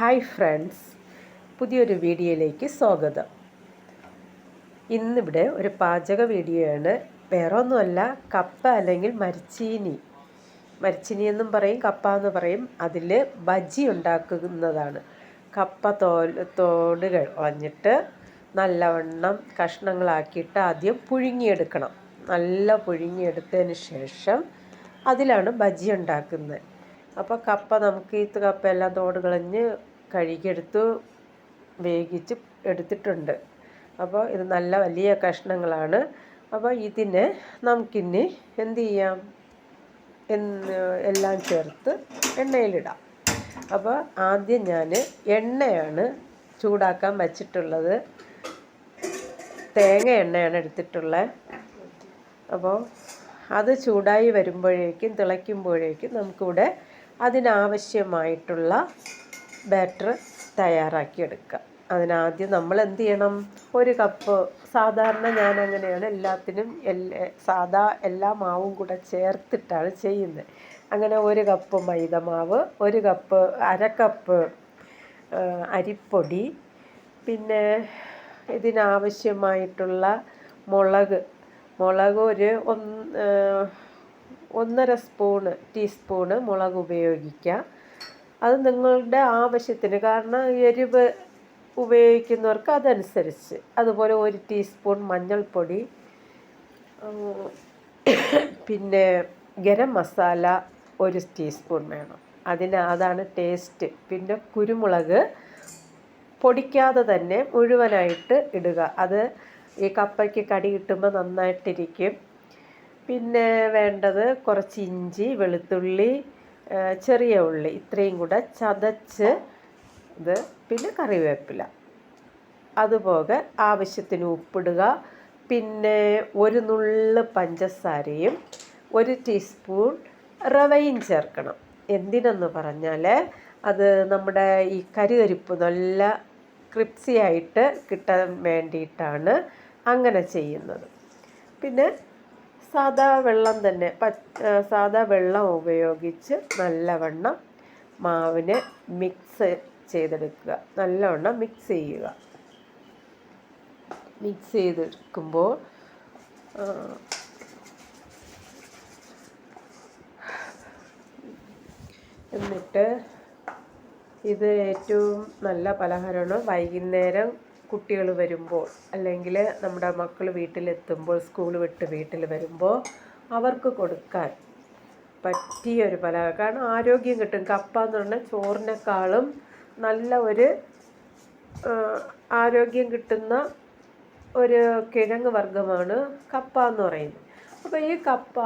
Hi friends. പുതിയൊരു വീഡിയോയിലേക്ക് സ്വാഗതം. ഇന്നിവിടെ ഒരു പാചക വീഡിയോ ആണ് വേറെ ഒന്നുമല്ല കപ്പ അല്ലെങ്കിൽ മരിച്ചീനി. മരിച്ചീനി എന്നും പറയും കപ്പ എന്ന് പറയും. അതിൽ ബജി ഉണ്ടാക്കുന്നതാണ്. കപ്പ തോൽ തോടുകൾ കളഞ്ഞിട്ട് നല്ലവണ്ണം കഷ്ണങ്ങളാക്കിയിട്ട് ആദ്യം പുഴുങ്ങിയെടുക്കണം. നല്ല പുഴുങ്ങിയെടുത്തതിന് ശേഷം അതിലാണ് ബജി ഉണ്ടാക്കുന്നത്. അപ്പോൾ കപ്പ നമുക്ക് ഈ കപ്പയെല്ലാം തോട് കളഞ്ഞ് കഴുകിയെടുത്ത് വേവിച്ച് എടുത്തിട്ടുണ്ട്. അപ്പോൾ ഇത് നല്ല വലിയ കഷ്ണങ്ങളാണ്. അപ്പോൾ ഇതിനെ നമുക്കിനി എന്ത് ചെയ്യാം? എല്ലാം ചേർത്ത് എണ്ണയിലിടാം. അപ്പോൾ ആദ്യം ഞാൻ എണ്ണയാണ് ചൂടാക്കാൻ വച്ചിട്ടുള്ളത്. തേങ്ങ എണ്ണയാണ് എടുത്തിട്ടുള്ളത്. അപ്പോൾ അത് ചൂടായി വരുമ്പോഴേക്കും തിളയ്ക്കുമ്പോഴേക്കും നമുക്കിവിടെ അതിനാവശ്യമായിട്ടുള്ള ബാറ്റർ തയ്യാറാക്കിയെടുക്കുക. അതിനാദ്യം നമ്മൾ എന്ത് ചെയ്യണം? ഒരു കപ്പ് സാധാരണ ഞാൻ അങ്ങനെയാണ് എല്ലാത്തിനും എല്ലാ സാധാ എല്ലാ മാവും കൂടെ ചേർത്തിട്ടാണ് ചെയ്യുന്നത്. അങ്ങനെ ഒരു കപ്പ് മൈദമാവ് ഒരു കപ്പ് അര കപ്പ് അരിപ്പൊടി പിന്നെ ഇതിനാവശ്യമായിട്ടുള്ള മുളക്. മുളക് ഒരു ഒന്ന് ഒന്നര സ്പൂണ് ടീസ്പൂണ് മുളക് ഉപയോഗിക്കുക അത് നിങ്ങളുടെ ആവശ്യത്തിന്. കാരണം എരിവ് ഉപയോഗിക്കുന്നവർക്ക് അതനുസരിച്ച്. അതുപോലെ ഒരു ടീസ്പൂൺ മഞ്ഞൾപ്പൊടി പിന്നെ ഗരം മസാല ഒരു ടീസ്പൂൺ വേണം. അതിന് അതാണ് ടേസ്റ്റ് പിന്നെ കുരുമുളക് പൊടിക്കാതെ തന്നെ മുഴുവനായിട്ട് ഇടുക. അത് ഈ കപ്പയ്ക്ക് കടി കിട്ടുമ്പോൾ നന്നായിട്ടിരിക്കും. പിന്നെ വേണ്ടത് കുറച്ച് ഇഞ്ചി വെളുത്തുള്ളി ചെറിയ ഉള്ളി ഇത്രയും കൂടെ ചതച്ച് ഇത് പിന്നെ കറിവേപ്പില. അതുപോലെ ആവശ്യത്തിന് ഉപ്പിടുക. പിന്നെ ഒരു നുള്ള് പഞ്ചസാരയും ഒരു ടീസ്പൂൺ റവയും ചേർക്കണം. എന്തിനെന്ന് പറഞ്ഞാൽ അത് നമ്മുടെ ഈ കരികരിപ്പ് നല്ല ക്രിപ്സിയായിട്ട് കിട്ടാൻ വേണ്ടിയിട്ടാണ് അങ്ങനെ ചെയ്യുന്നത്. പിന്നെ സാദാ വെള്ളം തന്നെ. സാദാ വെള്ളം ഉപയോഗിച്ച് നല്ലവണ്ണം മാവിനെ മിക്സ് ചെയ്തെടുക്കുക. നല്ലവണ്ണം മിക്സ് ചെയ്യുക. മിക്സ് ചെയ്തെടുക്കുമ്പോൾ എന്നിട്ട് ഇത് ഏറ്റവും നല്ല പലഹാരമാണ് വൈകുന്നേരം കുട്ടികൾ വരുമ്പോൾ അല്ലെങ്കിൽ നമ്മുടെ മക്കൾ വീട്ടിലെത്തുമ്പോൾ സ്കൂൾ വിട്ട് വീട്ടിൽ വരുമ്പോൾ അവർക്ക് കൊടുക്കാൻ പറ്റിയ ഒരു പലഹാരം കാരണം ആരോഗ്യം കിട്ടും. കപ്പ എന്ന് പറഞ്ഞാൽ ചോറിനേക്കാളും നല്ല ഒരു ആരോഗ്യം കിട്ടുന്ന ഒരു കിഴങ്ങ് വർഗമാണ് കപ്പ എന്ന് പറയുന്നത്. അപ്പോൾ ഈ കപ്പ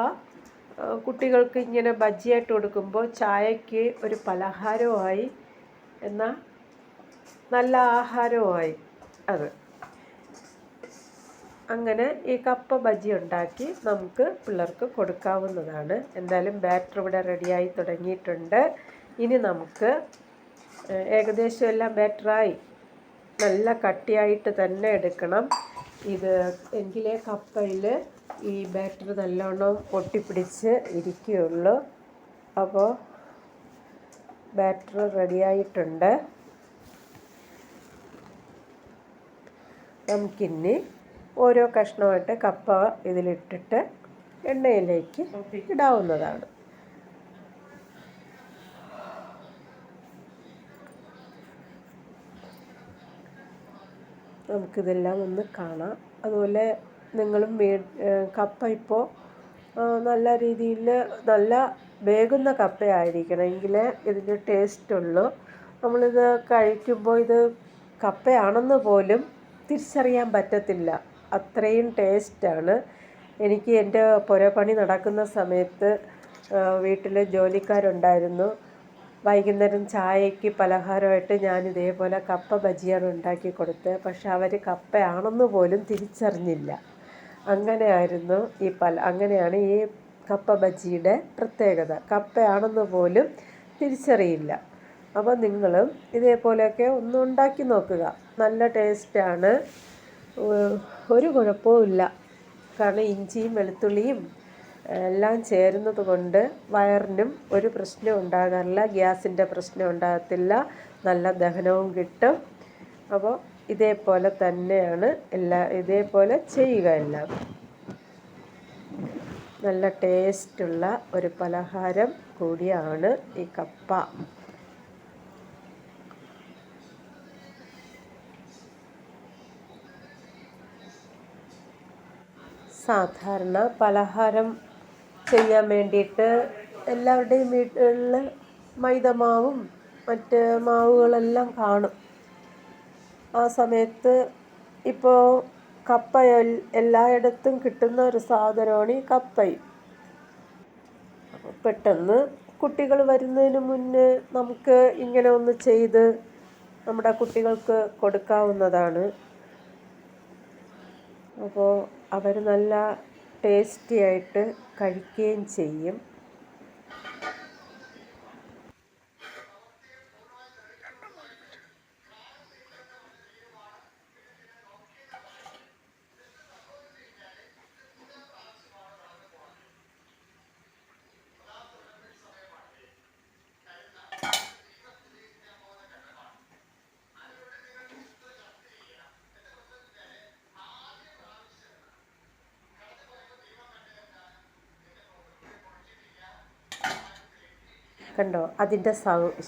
കുട്ടികൾക്ക് ഇങ്ങനെ ബജ്ജിയായിട്ട് കൊടുക്കുമ്പോൾ ചായയ്ക്ക് ഒരു പലഹാരമായി എന്നാൽ നല്ല ആഹാരവുമായി അത്. അങ്ങനെ ഈ കപ്പ ബജി ഉണ്ടാക്കി നമുക്ക് പിള്ളേർക്ക് കൊടുക്കാവുന്നതാണ്. എന്തായാലും ബാറ്റർ ഇവിടെ റെഡിയായി തുടങ്ങിയിട്ടുണ്ട്. ഇനി നമുക്ക് ഏകദേശം എല്ലാം ബാറ്ററായി. നല്ല കട്ടിയായിട്ട് തന്നെ എടുക്കണം. ഇത് എങ്കിലേ കപ്പയിൽ ഈ ബാറ്റർ നല്ലോണം പൊട്ടിപ്പിടിച്ച് ഇരിക്കുകയുള്ളൂ. അപ്പോൾ ബാറ്റർ റെഡിയായിട്ടുണ്ട്. നമുക്കിനി ഓരോ കഷ്ണമായിട്ട് കപ്പ ഇതിലിട്ടിട്ട് എണ്ണയിലേക്ക് ഇടാവുന്നതാണ്. നമുക്കിതെല്ലാം ഒന്ന് കാണാം. അതുപോലെ നിങ്ങളും കപ്പ ഇപ്പോൾ നല്ല രീതിയിൽ നല്ല വേകുന്ന കപ്പയായിരിക്കണം എങ്കിലേ ഇതിന്റെ ടേസ്റ്റ് ഉള്ളൂ. നമ്മളിത് കഴിക്കുമ്പോൾ ഇത് കപ്പയാണെന്ന് പോലും തിരിച്ചറിയാൻ പറ്റത്തില്ല. അത്രയും ടേസ്റ്റാണ്. എനിക്ക് എന്റെ പുരപ്പണി നടക്കുന്ന സമയത്ത് വീട്ടിൽ ജോലിക്കാരുണ്ടായിരുന്നു. വൈകുന്നേരം ചായയ്ക്ക് പലഹാരമായിട്ട് ഞാൻ ഇതേപോലെ കപ്പ ബജിയാണ് ഉണ്ടാക്കി കൊടുത്തത്. പക്ഷെ അവർ കപ്പയാണെന്ന് പോലും തിരിച്ചറിഞ്ഞില്ല. അങ്ങനെയായിരുന്നു ഈ പല അങ്ങനെയാണ് ഈ കപ്പ ബജിയുടെ പ്രത്യേകത. കപ്പയാണെന്ന് പോലും തിരിച്ചറിയില്ല. അപ്പോൾ നിങ്ങളും ഇതേപോലെയൊക്കെ ഒന്ന് ഉണ്ടാക്കി നോക്കുക. നല്ല ടേസ്റ്റാണ് ഒരു കുഴപ്പവുമില്ല കാരണം ഇഞ്ചിയും വെളുത്തുള്ളിയും എല്ലാം ചേരുന്നത് കൊണ്ട് വയറിനും ഒരു പ്രശ്നം ഉണ്ടാകാറില്ല. ഗ്യാസിന്റെ പ്രശ്നം ഉണ്ടാകത്തില്ല. നല്ല ദഹനവും കിട്ടും. അപ്പോൾ ഇതേപോലെ തന്നെയാണ് എല്ലാ ഇതേപോലെ ചെയ്യുക എല്ലാം. നല്ല ടേസ്റ്റുള്ള ഒരു പലഹാരം കൂടിയാണ് ഈ കപ്പ. സാധാരണ പലഹാരം ചെയ്യാൻ വേണ്ടിയിട്ട് എല്ലാവരുടെയും വീടുകളിൽ മൈദമാവും മറ്റ് മാവുകളെല്ലാം കാണും. ആ സമയത്ത് ഇപ്പോൾ കപ്പ എല്ലായിടത്തും കിട്ടുന്ന ഒരു സാധനമാണ് ഈ കപ്പയും പെട്ടെന്ന് കുട്ടികൾ വരുന്നതിന് മുന്നേ നമുക്ക് ഇങ്ങനെ ഒന്ന് ചെയ്ത് നമ്മുടെ കുട്ടികൾക്ക് കൊടുക്കാവുന്നതാണ്. അപ്പോൾ അവർ നല്ല ടേസ്റ്റി ആയിട്ട് കഴിക്കുകയും ചെയ്യും. കണ്ടോ? അതിന്റെ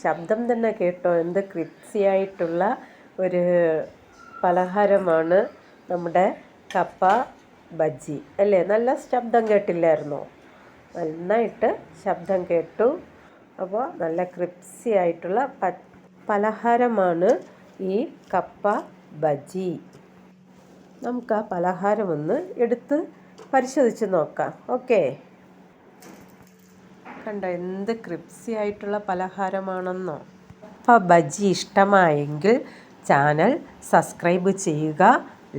ശബ്ദം തന്നെ കേട്ടോ? എന്ത് ക്രിപ്സിയായിട്ടുള്ള ഒരു പലഹാരമാണ് നമ്മുടെ കപ്പ ബജ്ജി. അല്ലേ? നല്ല ശബ്ദം കേട്ടില്ലായിരുന്നോ? നന്നായിട്ട് ശബ്ദം കേട്ടു. അപ്പോൾ നല്ല ക്രിപ്സി ആയിട്ടുള്ള പ പലഹാരമാണ് ഈ കപ്പ ബജി നമുക്ക് ആ പലഹാരം ഒന്ന് എടുത്ത് പരിശോധിച്ച് നോക്കാം. ഓക്കേ? കണ്ടോ? എന്ത് ക്രിപ്സി ആയിട്ടുള്ള പലഹാരമാണെന്നോ? അപ്പോൾ ബജി ഇഷ്ടമായെങ്കിൽ ചാനൽ സബ്സ്ക്രൈബ് ചെയ്യുക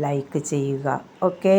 ലൈക്ക് ചെയ്യുക. ഓക്കെ?